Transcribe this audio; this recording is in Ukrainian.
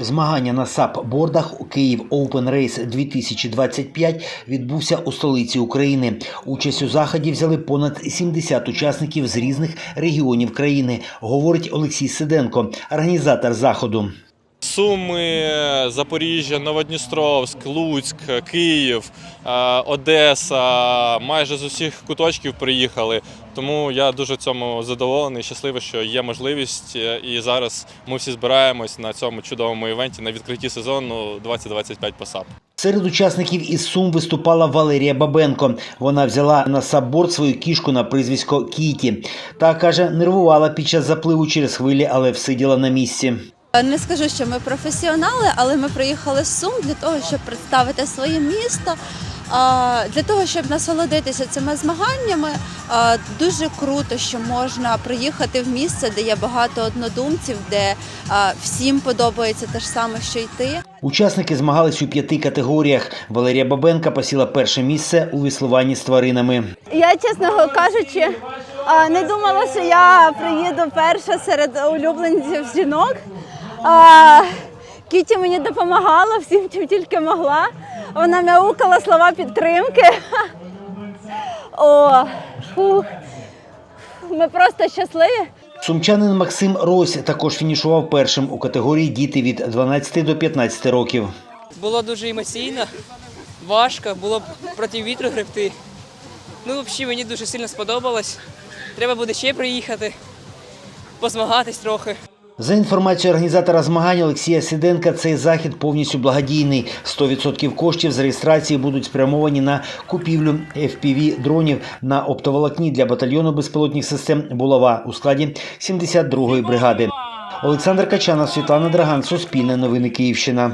Змагання на САП-бордах у Київ Open Race 2025 відбувся у столиці України. Участь у заході взяли понад 70 учасників з різних регіонів країни, говорить Олексій Сиденко, організатор заходу. Суми, Запоріжжя, Новодністровськ, Луцьк, Київ, е, Одеса. Майже з усіх куточків приїхали. Тому я дуже цьому задоволений, щасливий, що є можливість. е, І зараз ми всі збираємось на цьому чудовому івенті на відкритті сезону 2025 по САП. Серед учасників із Сум виступала Валерія Бабенко. Вона взяла на сабборд свою кішку на прізвисько Кіті. Та каже, нервувала під час запливу через хвилі, але всиділа на місці. Не скажу, що ми професіонали, але ми приїхали з Сум для того, щоб представити своє місто, для того, щоб насолодитися цими змаганнями. Дуже круто, що можна приїхати в місце, де є багато однодумців, де всім подобається те ж саме, що й ти. Учасники змагались у п'яти категоріях. Валерія Бабенка посіла перше місце у веслуванні з тваринами. Я, чесно кажучи, не думала, що я приїду перша серед улюбленців жінок. А, Кіті мені допомагала всім, чим тільки могла. Вона мяукала слова підтримки. О, фух. Ми просто щасливі. Сумчанин Максим Рось також фінішував першим у категорії діти від 12 до 15 років. Було дуже емоційно, важко, було проти вітру гребти. Ну, взагалі, мені дуже сильно сподобалось. Треба буде ще приїхати, позмагатись трохи. За інформацією організатора змагань Олексія Сиденка, цей захід повністю благодійний. 100% коштів з реєстрації будуть спрямовані на купівлю fpv дронів на оптоволокні для батальйону безпілотних систем Булава у складі 72-ї бригади. Олександр Качанов, Світлана Драган, Суспільне новини Київщина.